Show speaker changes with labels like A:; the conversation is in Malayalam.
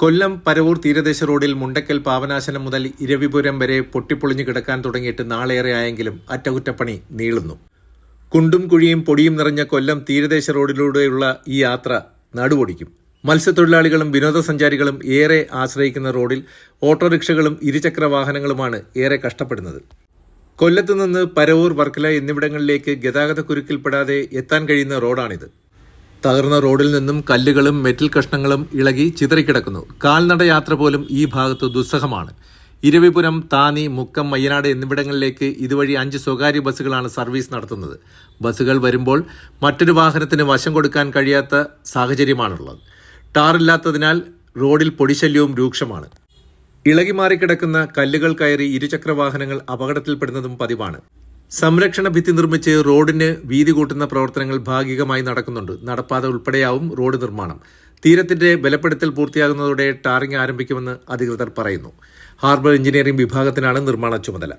A: കൊല്ലം പരവൂർ തീരദേശ റോഡിൽ മുണ്ടക്കൽ പാവനാശനം മുതൽ ഇരവിപുരം വരെ പൊട്ടിപ്പൊളിഞ്ഞു കിടക്കാൻ തുടങ്ങിയിട്ട് നാളേറെ ആയെങ്കിലും അറ്റകുറ്റപ്പണി നീളുന്നു. കുണ്ടും കുഴിയും പൊടിയും നിറഞ്ഞ കൊല്ലം തീരദേശ റോഡിലൂടെയുള്ള ഈ യാത്ര നടുപൊടിക്കും മത്സ്യത്തൊഴിലാളികളും വിനോദസഞ്ചാരികളും ഏറെ ആശ്രയിക്കുന്ന റോഡിൽ ഓട്ടോറിക്ഷകളും ഇരുചക്ര വാഹനങ്ങളുമാണ് ഏറെ കഷ്ടപ്പെടുന്നത്. കൊല്ലത്തുനിന്ന് പരവൂർ വർക്കല എന്നിവിടങ്ങളിലേക്ക് ഗതാഗതക്കുരുക്കിൽപ്പെടാതെ എത്താൻ കഴിയുന്ന റോഡാണിത്. തകർന്ന റോഡിൽ നിന്നും കല്ലുകളും മെറ്റൽ കഷ്ണങ്ങളും ഇളകി ചിതറിക്കിടക്കുന്നു. കാൽനട യാത്ര പോലും ഈ ഭാഗത്ത് ദുസ്സഹമാണ്. ഇരവിപുരം താനി മുക്കം മയ്യനാട് എന്നിവിടങ്ങളിലേക്ക് ഇതുവഴി അഞ്ച് സ്വകാര്യ ബസ്സുകളാണ് സർവീസ് നടത്തുന്നത്. ബസ്സുകൾ വരുമ്പോൾ മറ്റൊരു വാഹനത്തിന് വശം കൊടുക്കാൻ കഴിയാത്ത സാഹചര്യമാണുള്ളത്. ടാറില്ലാത്തതിനാൽ റോഡിൽ പൊടിശല്യവും രൂക്ഷമാണ്. ഇളകി മാറിക്കിടക്കുന്ന കല്ലുകൾ കയറി ഇരുചക്ര വാഹനങ്ങൾ അപകടത്തിൽപ്പെടുന്നതും പതിവാണ്. സംരക്ഷണ ഭിത്തി നിർമ്മിച്ച് റോഡിന് വീതി കൂട്ടുന്ന പ്രവർത്തനങ്ങൾ ഭാഗികമായി നടക്കുന്നുണ്ട്. നടപ്പാത ഉൾപ്പെടെയാവും റോഡ് നിർമ്മാണം. തീരത്തിന്റെ ബലപ്പെടുത്തൽ പൂർത്തിയാകുന്നതോടെ ടാറിംഗ് ആരംഭിക്കുമെന്ന് അധികൃതർ പറയുന്നു. ഹാർബർ എഞ്ചിനീയറിംഗ് വിഭാഗത്തിനാണ് നിർമ്മാണ ചുമതല.